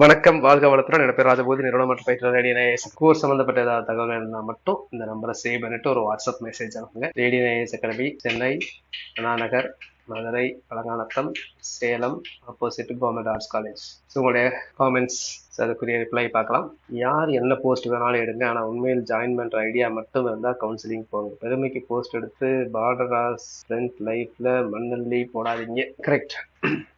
வணக்கம் வாழ்க வளத்துடன். என் பேர் ராஜபோதி நிறுவனம் மற்றும் பயிற்சி ரேடியனைஸ் கோர்ஸ் சம்பந்தப்பட்ட ஏதாவது தகவல் இருந்தால் மட்டும் இந்த நம்பரை சேவ் பண்ணிட்டு ஒரு வாட்ஸ்அப் மெசேஜ் அனுப்புங்க. Radiance Academy Chennai Annanagar Madurai Palanganatham Salem opposite government arts college so உங்களுடைய காமெண்ட்ஸ் அதுக்குரிய ரிப்ளை பார்க்கலாம். யார் என்ன போஸ்ட் வேணாலும் எடுங்க. ஆனால் உண்மையில் ஜாயின் பண்ணுற ஐடியா மட்டும் இருந்தால் கவுன்சிலிங் போங்க. பெருமைக்கு போஸ்ட் எடுத்து பார்டர் ஆர்ஸ் ஃப்ரெண்ட் லைஃப்ல மண்ணல்லி போடாதீங்க. கரெக்ட்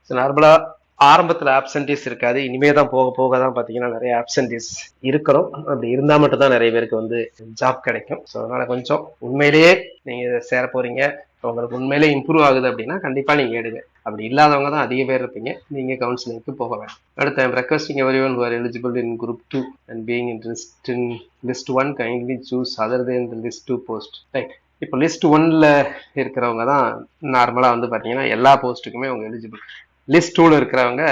ஸோ நார்மலாக ஆரம்பத்தில் ஆப்சன்டீஸ் இருக்காது. இனிமே தான் போக போக தான் பார்த்தீங்கன்னா நிறைய ஆப்சன்டீஸ் இருக்கிறோம். அப்படி இருந்தால் மட்டும் தான் நிறைய பேருக்கு வந்து ஜாப் கிடைக்கும். ஸோ அதனால் கொஞ்சம் உண்மையிலேயே நீங்கள் இதை சேர போகிறீங்க உங்களுக்கு உண்மையிலே இம்ப்ரூவ் ஆகுது அப்படின்னா கண்டிப்பாக நீங்கள் எடுங்க. அப்படி இல்லாதவங்க தான் அதிக பேர் இருப்பீங்க. நீங்கள் கவுன்சிலிங்க்கு போக வேண்டாம் அடுத்து requesting everyone who are eligible in group two and being interest in list one kindly choose other than இந்த லிஸ்ட் டூ போஸ்ட் ரைட் இப்போ லிஸ்ட் ஒன்ல இருக்கிறவங்க தான் நார்மலாக வந்து பார்த்தீங்கன்னா எல்லா போஸ்ட்டுக்குமே அவங்க எலிஜிபிள் லிஸ்ட் இருக்கிறவங்க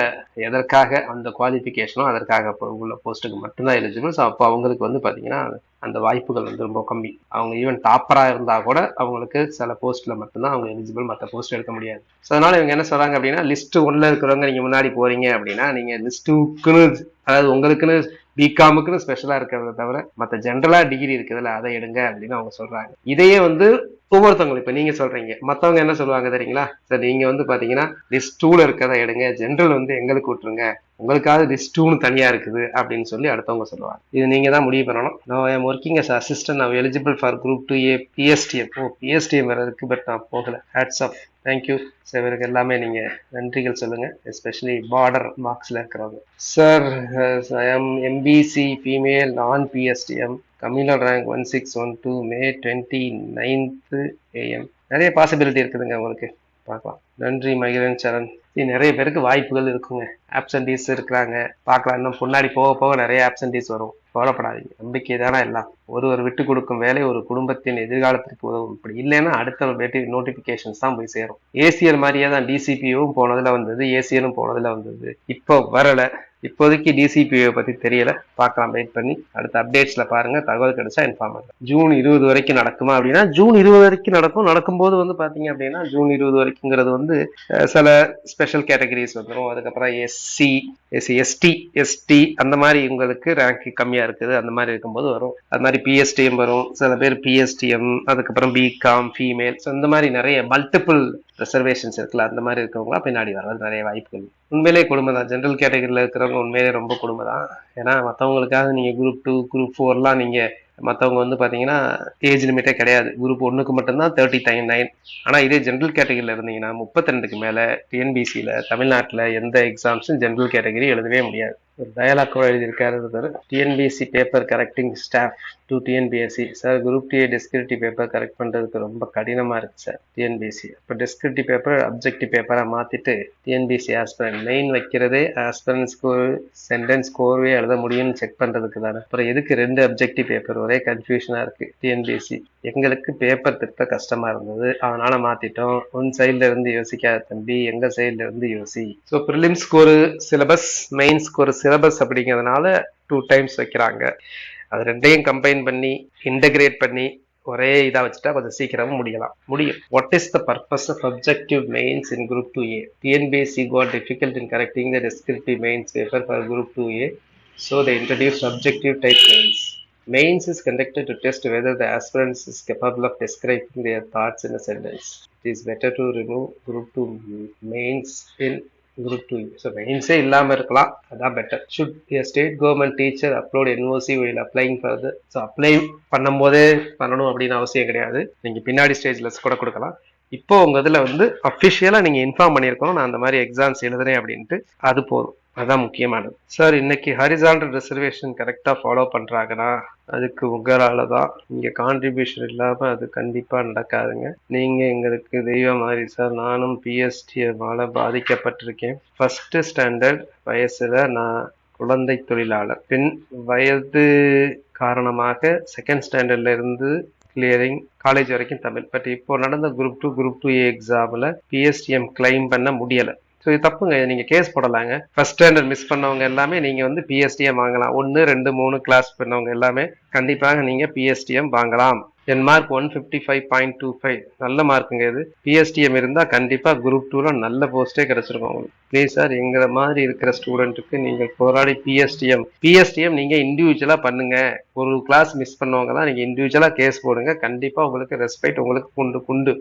எதற்காக அந்த குவாலிஃபிகேஷனோ அதற்காக இப்போ உள்ள போஸ்ட்டுக்கு மட்டும்தான் எலிஜிபிள் ஸோ அப்போ அவங்களுக்கு வந்து பார்த்தீங்கன்னா அந்த வாய்ப்புகள் வந்து ரொம்ப கம்மி. அவங்க ஈவன் டாப்பராக இருந்தால் கூட அவங்களுக்கு சில போஸ்ட்டில் மட்டும்தான் அவங்க எலிஜிபிள் மற்ற போஸ்ட் எடுக்க முடியாது. ஸோ அதனால் இவங்க என்ன சொல்கிறாங்க அப்படின்னா லிஸ்ட் ஒன்றில் இருக்கிறவங்க நீங்கள் முன்னாடி போகிறீங்க அப்படின்னா நீங்கள் லிஸ்ட் டூக்குன்னு அதாவது உங்களுக்குன்னு பிகாமுக்குன்னு ஸ்பெஷலா இருக்கிறத தவிர மற்ற ஜென்ரலா டிகிரி இருக்குதுல்ல அதை எடுங்க அப்படின்னு அவங்க சொல்றாங்க. இதையே வந்து ஒவ்வொருத்தவங்களும் இப்ப நீங்க சொல்றீங்க. மத்தவங்க என்ன சொல்லுவாங்க தெரியுங்களா? சார் நீங்க வந்து பாத்தீங்கன்னா லிஸ்ட் டூல இருக்கிறத எடுங்க. ஜென்ரல் வந்து எங்களுக்கு விட்டுருங்க உங்களுக்காவது லிஸ்ட் டூன்னு தனியா இருக்குது அப்படின்னு சொல்லி அடுத்தவங்க சொல்லுவாங்க. இது நீங்க தான் முடிவு பண்ணணும். No I'm working as assistant நான் eligible for group two A PSTM oh PSTM வேற பட் நான் போகல. ஹேட்ஸ் ஆஃப் தேங்க்யூ இவருக்கு எல்லாமே நீங்க நன்றிகள் சொல்லுங்க. எஸ்பெஷலி பார்டர் மார்க்ஸ்ல இருக்கிறவங்க. சார் எம் எம்பிசி ஃபீமேல் நான் PSTM communal rank one six one two May twenty ninth AM நிறைய பாசிபிலிட்டி இருக்குதுங்க உங்களுக்கு. பார்க்கலாம். நன்றி மகிழன் சரண். நிறைய பேருக்கு வாய்ப்புகள் இருக்குங்க. ஆப்சன்டீஸ் இருக்கிறாங்க. பார்க்கலாம். இன்னும் முன்னாடி போக போக நிறைய ஆப்சன்டீஸ் வரும். கவலைப்படாதீங்க. நம்பிக்கை தானே எல்லாம். ஒருவர் விட்டு கொடுக்கும் வேலை ஒரு குடும்பத்தின் எதிர்காலத்திற்கு உதவும். இப்படி இல்லைன்னா அடுத்த நோட்டிபிகேஷன்ஸ் தான் போய் சேரும். ஏசிஎல் மாதிரியே தான் டிசிபியும் போனதுல வந்தது ஏசிஎலும் போனதுல வந்தது. இப்போ வரல. இப்போதைக்கு டிசிபிஓ பத்தி தெரியல. பார்க்கலாம் வெயிட் பண்ணி. அடுத்த அப்டேட்ஸ்ல பாருங்க. தகவல் கிடைச்சா இன்ஃபார்ம் பண்ணுறேன் ஜூன் இருபது வரைக்கும் நடக்குமா அப்படின்னா ஜூன் இருபது வரைக்கும் நடக்கும். நடக்கும்போது வந்து பாத்தீங்க அப்படின்னா ஜூன் இருபது வரைக்குங்கிறது வந்து சில ஸ்பெஷல் கேட்டகரிஸ் வந்துடும் அதுக்கப்புறம் எஸ்சி எஸ்சி எஸ்டி எஸ்டி அந்த மாதிரி உங்களுக்கு ரேங்க் கம்மியா இருக்குது. அந்த மாதிரி இருக்கும்போது வரும். அது மாதிரி பிஎஸ்டிஎம் வரும். சில பேர் பிஎஸ்டிஎம் அதுக்கப்புறம் பிகாம் ஃபீமேல் ஸோ இந்த மாதிரி நிறைய மல்டிபிள் ரிசர்வேஷன்ஸ் இருக்குல்ல அந்த மாதிரி இருக்கவங்களா பின்னாடி வர்றது நிறைய வாய்ப்புகள். உண்மையிலே கொடுமை தான் ஜென்ரல் கேட்டகரியில் இருக்கிறவங்க உண்மையிலே ரொம்ப கொடுமை தான் ஏன்னா மற்றவங்களுக்காக நீங்கள் குரூப் டூ குரூப் ஃபோர்லாம் நீங்கள் மற்றவங்க வந்து பார்த்தீங்கன்னா ஏஜ் லிமிட்டே கிடையாது. குரூப் ஒன்றுக்கு மட்டும்தான் தேர்ட்டி தைன் நைன் ஆனால் இதே ஜென்ரல் கேட்டகரியில் இருந்தீங்கன்னா முப்பத்தி ரெண்டுக்கு மேலே டிஎன்பிசியில் தமிழ்நாட்டில் எந்த எக்ஸாம்ஸும் ஜென்ரல் கேட்டகரி எழுதவே முடியாது. டயலாக் கூட எழுதியிருக்காரு sir TNPSC paper correcting staff to TNPSC sir group DA descriptive paper correct பண்ணுறதுக்கு ரொம்ப கடினமாக இருக்கு சார் டிஎன்பிஎஸ்சி இப்போ டெஸ்கிரிப்டிவ் பேப்பர் அப்ஜெக்டிவ் பேப்பராக மாற்றிட்டு டிஎன்பிஎஸ்சி ஆஸ்பிரன் மெயின் வைக்கிறதே ஆஸ்பிரன் ஸ்கோர் சென்டென்ஸ் ஸ்கோர்வே எழுத முடியும்னு செக் பண்ணுறதுக்கு தானே. அப்புறம் எதுக்கு ரெண்டு அப்ஜெக்டிவ் பேப்பர் ஒரே கன்ஃபியூஷனாக இருக்கு டிஎன்பிஎஸ்சி எங்களுக்கு பேப்பர் திருத்த கஷ்டமாக இருந்தது அதனால் மாற்றிட்டோம் உன் சைடில் இருந்து யோசிக்காத தம்பி எங்கள் சைடில் இருந்து யோசி. So prelims score syllabus main score syllabus அப்படிங்கிறதுனால டூ டைம்ஸ் வைக்கிறாங்க. அது ரெண்டையும் கம்பைன் பண்ணி இன்டகிரேட் பண்ணி ஒரே இதாக வச்சுட்டா கொஞ்சம் சீக்கிரமாக முடியலாம். முடியும். What is the purpose of objective mains in group two A TNPSC got difficult in correcting the descriptive mains paper for group two A so the introduce objective type mains Mains. Is conducted to test whether the aspirant is capable of describing their thoughts in a sentence. It is better to remove group 2 mains in group two so மெயின்ஸே இல்லாமல் இருக்கலாம். அதான் better should state government teacher teacher NOC NOC அப்ளைங் applying so apply பண்ணும் போதே பண்ணும்போதே பண்ணணும் அப்படின்னு அவசியம் கிடையாது. நீங்கள் பின்னாடி ஸ்டேஜில் கூட கொடுக்கலாம். இப்போ உங்கள் இதில் வந்து அஃபிஷியலாக நீங்கள் இன்ஃபார்ம் பண்ணியிருக்கணும். நான் அந்த மாதிரி எக்ஸாம்ஸ் எழுதுறேன் அப்படின்ட்டு அது போதும். அதுதான் முக்கியமானது. சார் இன்னைக்கு ஹரிசாண்டல் ரிசர்வேஷன் கரெக்டாக ஃபாலோ பண்ணுறாங்கன்னா அதுக்கு உங்களால் தான் நீங்கள் கான்ட்ரிபியூஷன் இல்லாமல் அது கண்டிப்பாக நடக்காதுங்க. நீங்கள் எங்களுக்கு தெய்வம் மாதிரி சார் நானும் பிஎஸ்டிஎம்மால் பாதிக்கப்பட்டிருக்கேன். ஃபஸ்ட்டு ஸ்டாண்டர்ட் வயசில் நான் குழந்தை தொழிலாளர். பின் வயது காரணமாக செகண்ட் ஸ்டாண்டர்ட்ல இருந்து கிளியரிங் காலேஜ் வரைக்கும் தமிழ். பட் இப்போ நடந்த group two group two A எக்ஸாமில் பிஎஸ்டிஎம் கிளைம் பண்ண முடியலை. ஸோ இது தப்புங்க. நீங்கள் கேஸ் போடலாங்க. ஃபஸ்ட் ஸ்டாண்டர்ட் மிஸ் பண்ணவங்க எல்லாமே நீங்கள் வந்து பிஎஸ்டிஎம் வாங்கலாம். ஒன்று ரெண்டு மூணு கிளாஸ் பண்ணவங்க எல்லாமே கண்டிப்பாக நீங்கள் பிஎஸ்டிஎம் வாங்கலாம். என் mark one fifty five point two five நல்ல மார்க்குங்க இது. பிஎஸ்டிஎம் இருந்தால் கண்டிப்பாக குரூப் டூவில் நல்ல போஸ்ட்டே கிடச்சிருக்கும் உங்களுக்கு. ப்ளீஸ் சார் எங்கிற மாதிரி இருக்கிற ஸ்டூடெண்ட்டுக்கு நீங்கள் போராடி பிஎஸ்டிஎம் பிஎஸ்டிஎம் நீங்கள் இண்டிவிஜுவலாக பண்ணுங்க. ஒரு கிளாஸ் மிஸ் பண்ணவங்க தான் நீங்கள் இண்டிவிஜுவலாக கேஸ் போடுங்க. கண்டிப்பாக உங்களுக்கு ரெஸ்பெக்ட் உங்களுக்கு குண்டு குண்டு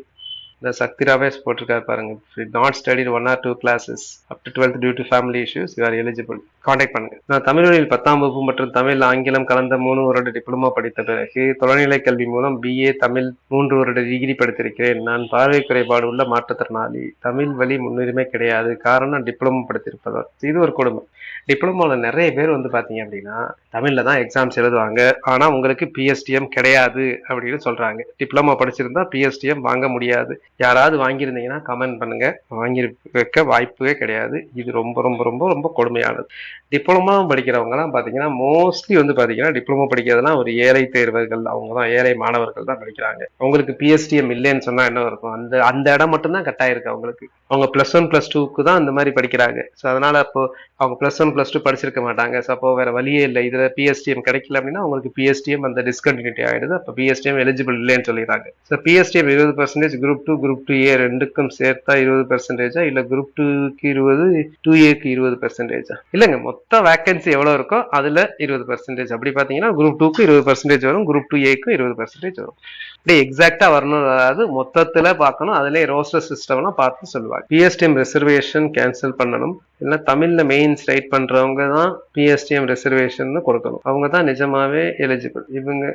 இந்த சக்தி ராவேஸ் போட்டிருக்காரு பாருங்க. Not study one or two classes up to twelfth due to family issues you are eligible contact பண்ணுங்க. நான் தமிழ் வழியில் பத்தாம் வகுப்பு மற்றும் தமிழ் ஆங்கிலம் கலந்த மூணு வருட டிப்ளமோ படித்த பிறகு தொலைநிலை கல்வி மூலம் பிஏ தமிழ் மூன்று வருட டிகிரி படித்திருக்கிறேன். நான் பார்வை குறைபாடு உள்ள மாற்றுத்திறனாளி. தமிழ் வழி முன்னுரிமை கிடையாது. காரணம் டிப்ளமோ படித்திருப்பதால் இது ஒரு கொடுமை. டிப்ளமோவில் நிறைய பேர் வந்து பார்த்தீங்க அப்படின்னா தமிழில் தான் எக்ஸாம்ஸ் எழுதுவாங்க. ஆனால் உங்களுக்கு பிஎஸ்டிஎம் கிடையாது அப்படின்னு சொல்கிறாங்க டிப்ளமோ படிச்சிருந்தா பிஎஸ்டிஎம் வாங்க முடியாது. யாராவது வாங்கியிருந்தீங்கன்னா கமெண்ட் பண்ணுங்க. வாங்கி வைக்க வாய்ப்பே கிடையாது. இது ரொம்ப ரொம்ப ரொம்ப ரொம்ப கொடுமையானது. டிப்ளமோ படிக்கிறவங்கலாம் பார்த்தீங்கன்னா மோஸ்ட்லி வந்து பார்த்தீங்கன்னா டிப்ளமோ படிக்கிறதுலாம் ஒரு ஏழை தேர்வர்கள் அவங்க தான் ஏழை மாணவர்கள் தான் படிக்கிறாங்க. அவங்களுக்கு பிஎஸ்டிஎம் இல்லைன்னு சொன்னால் என்ன இருக்கும் அந்த அந்த இடம் மட்டும்தான் கட் ஆயிருக்கு அவங்களுக்கு. அவங்க ப்ளஸ் ஒன் ப்ளஸ் டூக்கு தான் அந்த மாதிரி படிக்கிறாங்க. ஸோ அதனால அப்போ அவங்க ப்ளஸ் ஒன் ப்ளஸ் டூ படிச்சிருக்க மாட்டாங்க. ஸோ அப்போ வேற வழியே இல்லை. இதில் பிஎஸ்டிஎம் கிடைக்கல அப்படின்னா அவங்களுக்கு பிஎஸ்டிஎம் அந்த டிஸ்கண்டினியூட்டி ஆயிடுது. அப்போ பிஎஸ்டிஎம் எலிஜிபிள் இல்லைன்னு சொல்லிடுறாங்க. ஸோ பிஎஸ்டிஎம் இருபது percentage group two group two A ரெண்டுக்கும் சேர்த்தா இருபது பெர்சன்டேஜா இல்ல குரூப் டூக்கு இருபது டூ ஏக்கு இருபது பர்சன்டேஜா இல்லைங்க மொத்த வேகன்சி எவ்வளவு இருக்கோ அதுல இருபது பர்சன்டேஜ் அப்படி பாத்தீங்கன்னா குரூப் டூக்கு இருபது பர்சன்டேஜ் வரும் குரூப் டூ ஏக்கு இருபது பர்சன்டேஜ் வரும். அப்படியே எக்ஸாக்டா வரணும் அதாவது மொத்தத்துல பார்க்கணும் அதுல ரோஸ்டர் சிஸ்டம்லாம் பார்த்து சொல்லுவாங்க. பிஎஸ்டிஎம் ரிசர்வேஷன் கேன்சல் பண்ணணும். இல்ல தமிழ்ல மெயின்ஸ் ரைட் பண்றவங்க தான் பிஎஸ்டிஎம் ரிசர்வேஷன் கொடுக்கணும். அவங்க தான் நிஜமாவே எலிஜிபிள் இவங்க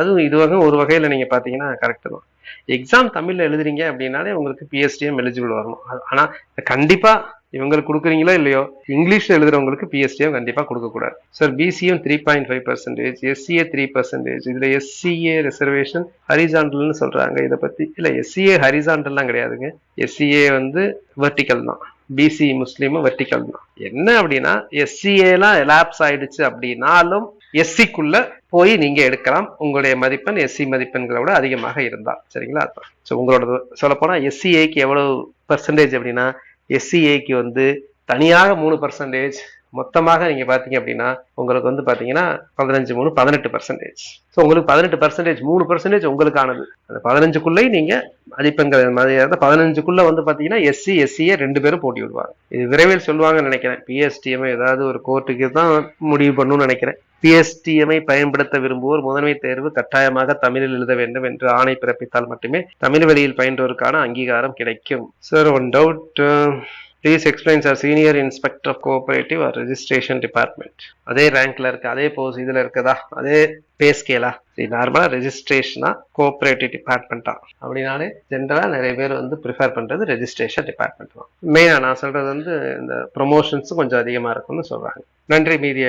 அதுவும் இது வகை ஒரு வகையில நீங்க பாத்தீங்கன்னா கரெக்ட் தான். எக்ஸாம் தமிழ்ல எழுதுறீங்க அப்படின்னாலே உங்களுக்கு பிஎஸ்டிஎம் எலிஜிபிள் வரணும். ஆனா கண்டிப்பா இவங்களுக்கு கொடுக்குறீங்களோ இல்லையோ இங்கிலீஷ்ல எழுதுறவங்களுக்கு பிஎஸ்டிஎம் கண்டிப்பா கொடுக்கக்கூடாது sir PCM three point five percentage SCA three percentage இதுல எஸ்சிஏ ரிசர்வேஷன் ஹரிசாண்டல்னு சொல்றாங்க இதை பத்தி. இல்ல எஸ்சிஏ ஹரிசாண்டல்லாம் கிடையாதுங்க. எஸ்சிஏ வந்து வெர்டிக்கல் தான். பிசி முஸ்லீமும் வெர்டிக்கல் தான். என்ன அப்படின்னா எஸ்சிஏலாம் எலாப்ஸ் ஆயிடுச்சு அப்படின்னாலும் எஸ்சிக்குள்ள போய் நீங்க எடுக்கலாம். உங்களுடைய மதிப்பெண் எஸ்சி மதிப்பெண்களை விட அதிகமாக இருந்தால் சரிங்களா? ஸோ உங்களோட சொல்லப்போனால் எஸ்சிஏக்கு எவ்வளவு பர்சன்டேஜ் அப்படின்னா எஸ்சிஏக்கு வந்து தனியாக மூணு பர்சன்டேஜ் மொத்தமாக நீங்க பாத்தீங்க அப்படின்னா உங்களுக்கு வந்து பாத்தீங்கன்னா பதினஞ்சு மூணு பதினெட்டு பர்சன்டேஜ் ஸோ உங்களுக்கு பதினெட்டு பர்சன்டேஜ் மூணு பர்சன்டேஜ் உங்களுக்கானது. அந்த பதினஞ்சுக்குள்ளேயே நீங்க மதிப்பெண்கள் மாதிரி அதாவது பதினஞ்சுக்குள்ள வந்து பாத்தீங்கன்னா எஸ்சி எஸ்சியை ரெண்டு பேரும் போட்டி விடுவாங்க. இது விரைவில் சொல்லுவாங்கன்னு நினைக்கிறேன். பிஎஸ்டிஎம் ஏதாவது ஒரு கோர்ட்டுக்கு தான் முடிவு பண்ணணும்னு நினைக்கிறேன். பிஎஸ்டிஎம்ஐ பயன்படுத்த விரும்புவோர் முதன்மை தேர்வு கட்டாயமாக தமிழில் எழுத வேண்டும் என்று ஆணை பிறப்பித்தால் மட்டுமே தமிழ் வழியில் பயின்றோருக்கான அங்கீகாரம் கிடைக்கும். Sir one doubt please explain sir senior inspector of cooperative or registration department அதே ரேங்க்ல இருக்கு. அதே போஸ் இதுல இருக்குதா? அதே பே ஸ்கேலா நார்மலா ரெஜிஸ்ட்ரேஷனா கோஆபரேட்டிவ் டிபார்ட்மெண்ட்டா அப்படின்னாலே ஜென்ரலா நிறைய பேர் வந்து ப்ரிஃபர் பண்றது ரெஜிஸ்ட்ரேஷன் டிபார்ட்மெண்ட் தான். மெயினா நான் சொல்றது வந்து இந்த ப்ரொமோஷன்ஸ் கொஞ்சம் அதிகமா இருக்கும்னு சொல்றாங்க. நன்றி. மீதிய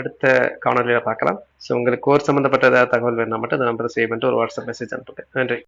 அடுத்த காணொலியில பார்க்கலாம். ஸோ உங்களுக்கு கோர்ஸ் சம்பந்தப்பட்ட ஏதாவது தகவல் வேணா மட்டும் இந்த நம்பரை சேவ் பண்ணிட்டு ஒரு வாட்ஸ்அப் மெசேஜ் அனுப்புங்க. நன்றி.